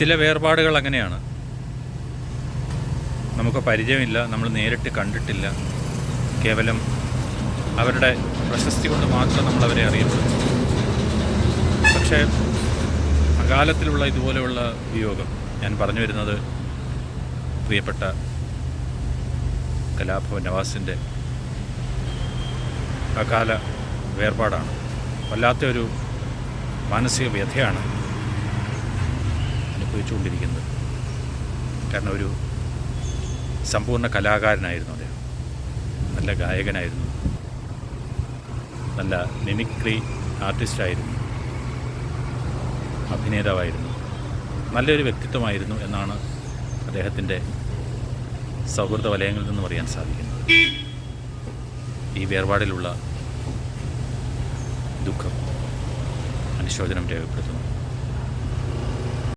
ചില വേർപാടുകൾ അങ്ങനെയാണ്. നമുക്ക് പരിചയമില്ല നമ്മൾ നേരിട്ട് കണ്ടിട്ടില്ല. കേവലം അവരുടെ പ്രശസ്തി കൊണ്ട് മാത്രം നമ്മളവരെ അവരെ അറിയപ്പെടുന്നു പക്ഷേ അകാലത്തിലുള്ള ഇതുപോലെയുള്ള വിയോഗം ഞാൻ പറഞ്ഞു വരുന്നത് പ്രിയപ്പെട്ട കലാഭവൻ നവാസിന്റെ അകാല വേർപാടാണ്. വല്ലാത്തൊരു മാനസിക വ്യഥയാണ്. അനുഭവിച്ചുകൊണ്ടിരിക്കുന്നത് കാരണം ഒരു സമ്പൂർണ കലാകാരനായിരുന്നു അദ്ദേഹം. നല്ല ഗായകനായിരുന്നു. നല്ല മിമിക്രി ആർട്ടിസ്റ്റായിരുന്നു. അഭിനേതാവായിരുന്നു. നല്ലൊരു വ്യക്തിത്വമായിരുന്നു എന്നാണ് അദ്ദേഹത്തിന്റെ സൗഹൃദ വലയങ്ങളിൽ നിന്നും അറിയാൻ സാധിക്കുന്നത്. ഈ വേർപാടിലുള്ള ദുഃഖം അനുശോചനം രേഖപ്പെടുത്തുന്നു.